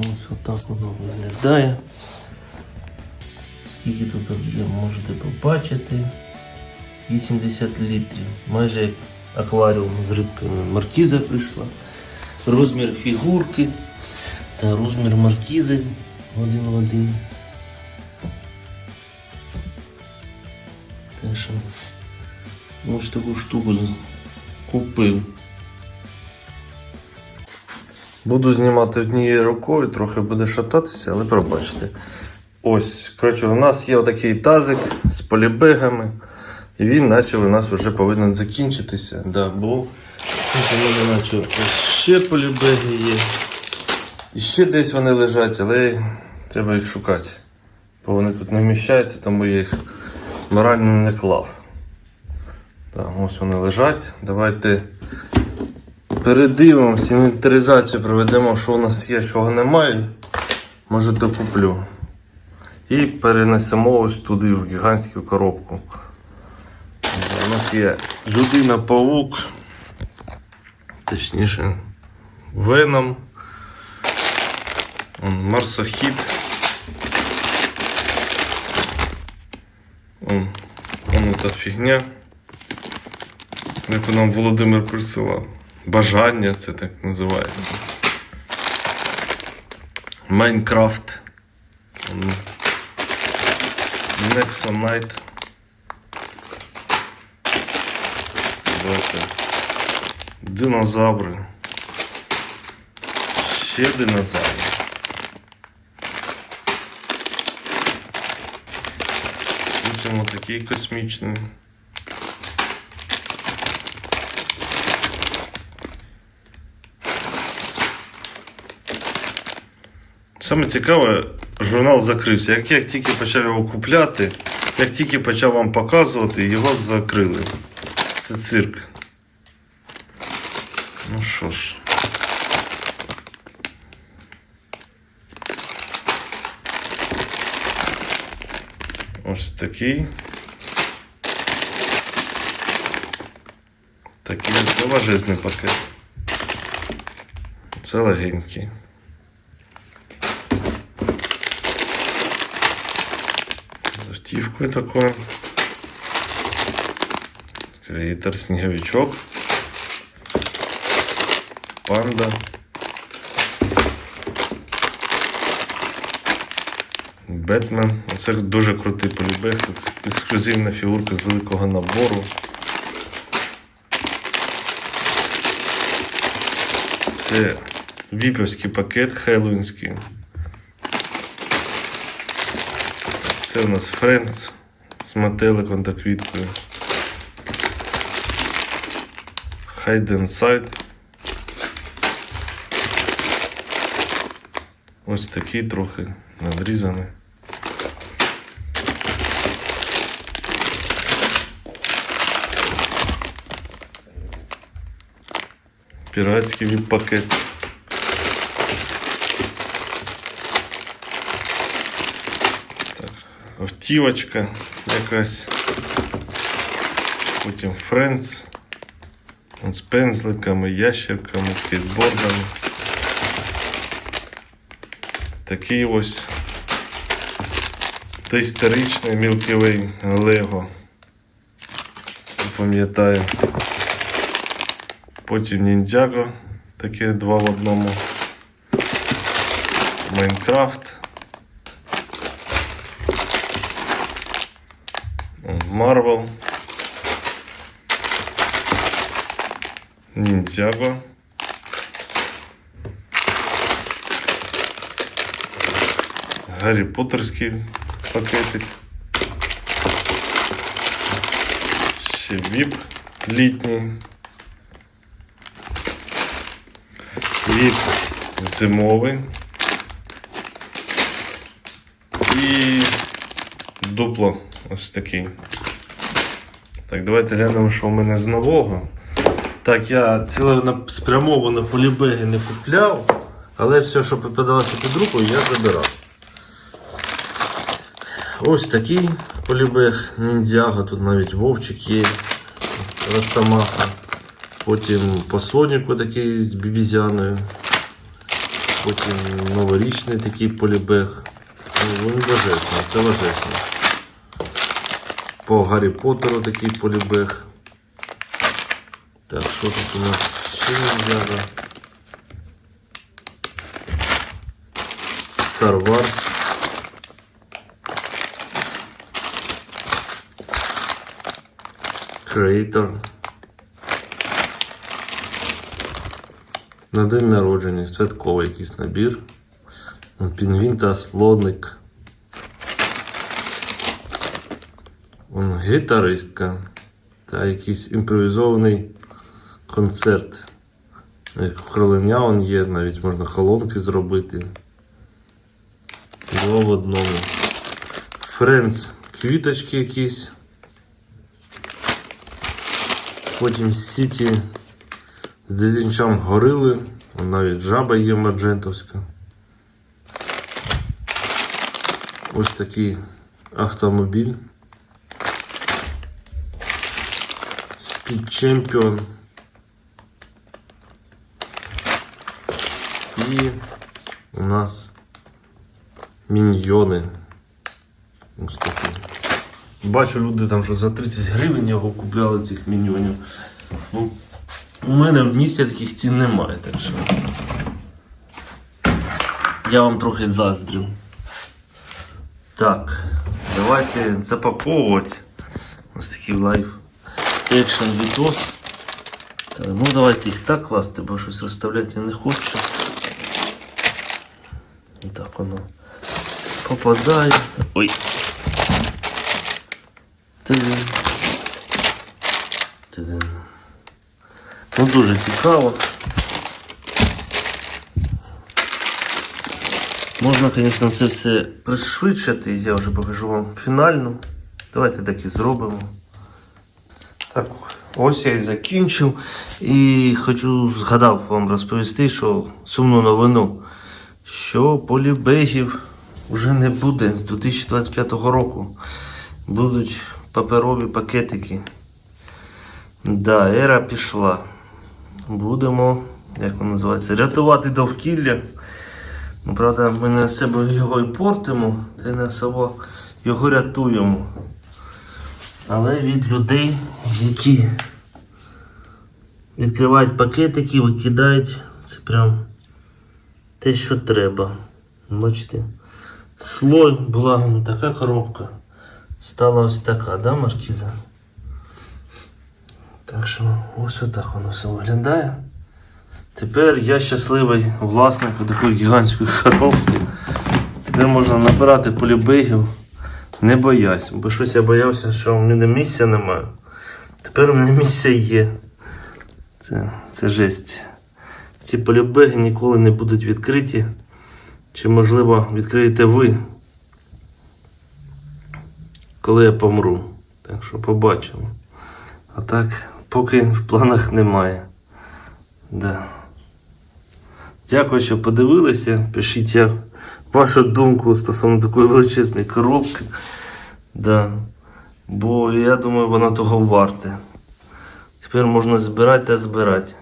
Ось отак воно виглядає. Скільки тут об'єм можете побачити. 80 літрів. Майже акваріум з рибками. Маркіза прийшла. Розмір фігурки та розмір маркізи один в один. Що ось таку штуку купив. Буду знімати однією рукою, трохи буде шататися, але пробачте. Ось, коротше, у нас є отакий тазик з полібегами. І він наче у нас вже повинен закінчитися. Да, бо наче ще полібеги є. І ще десь вони лежать, але треба їх шукати. Бо вони тут не вміщаються, тому я їх морально не клав. Так, ось вони лежать. Давайте передивимося, інвентаризацію проведемо, що у нас є, чого немає. Може докуплю. І перенесемо ось туди, в гігантську коробку. У нас є людина-павук, точніше, Веном, Марсохід. Он та фігня. Яку нам Володимир присилав. Бажання це так називається. Майнкрафт. Nexonite. Динозаври. Ще динозаври. Потім отакий космічний. Саме цікаве, журнал закрився. Як я тільки почав його купляти, як тільки почав вам показувати, його закрили. Це цирк. Ну що ж. Ось такий. Такий це важезний пакет. Це легенький. З автівкою такою. Креатор снеговичок. Панда. Бетмен. Це дуже крутий полібег. Ексклюзивна фігурка з великого набору. Це віпівський пакет хеллоуінський. Це у нас Френдс з метеликом та квіткою. Hide Inside. Ось такий трохи надрізаний. Піратський віп-пакет. Так, автівочка якась. Потім Friends. З пензликами, ящерками, скейтбордами. Такий ось Milky Way Lego. Не Пам'ятаю. Потім Ніндзяго, таке два в одному. Майнкрафт. Марвел. Ніндзяго. Гаррі Поттерський пакетик. Ще віп літній. Віп зимовий. І дупло ось такий. Так, давайте глянемо, що у мене з нового. Так, я цілеспрямовано полібеги не купляв, але все, що попадалося під руку, я забирав. Ось такий полібег ніндзяга, тут навіть вовчик є, росомаха. Потім по такий з бібізяною. Потім новорічний такий полібег. Ну, він божественний, це божественно. По Гаррі Поттеру такий полібег. Так, що тут у нас ще взяли? Star Wars. Creator. На день народження святковий якийсь набір. Пінгвін та слоник. Он гітаристка. Та якийсь імпровізований концерт. Як хролення он є, навіть можна колонки зробити. Два в одному. Френдс, квіточки якісь. Потім Сіті з дитинчам горили. Вон Навіть жаба є Марджентовська. Ось такий автомобіль. Speed Champion. І у нас міньйони. Ось такі. Бачу люди там, що за 30 гривень його купляли цих міньйонів. Ну, у мене в місті таких цін немає, так що. Я вам трохи заздрю. Так, давайте запаковувати. Ось такий лайф. Екшен відос. Так, ну давайте їх так класти, бо щось розставляти не хочу. Так воно попадає. Ой. Тидин. Тидин. Ну дуже цікаво. Можна, звісно, це все пришвидшити, я вже покажу вам фінальну. Давайте так і зробимо. Так, ось я і закінчив. І хочу згадав вам розповісти, що сумну новину, що полібегів вже не буде з 2025 року. Будуть паперові пакетики. Да, ера пішла. Будемо, як воно називається, рятувати довкілля. Ну, правда, ми не себе його і портимо, та й не особо його рятуємо. Але від людей, які відкривають пакетики, викидають, це прям те, що треба. Бачите? Слой була така коробка. Стала ось така, да, маркіза? Так що ось отак воно все виглядає. Тепер я щасливий власник такої гігантської коробки. Тепер можна набирати полібегів, не боясь, бо щось я боявся, що в мене місця немає. Тепер у мене місця є. Це, це жесть. Ці полібеги ніколи не будуть відкриті. Чи можливо відкриєте ви, коли я помру. Так що побачимо. А так, поки в планах немає. Да. Дякую, що подивилися. Пишіть як вашу думку стосовно такої величезної коробки. Да. Бо я думаю, вона того варте. Тепер можна збирати та збирати.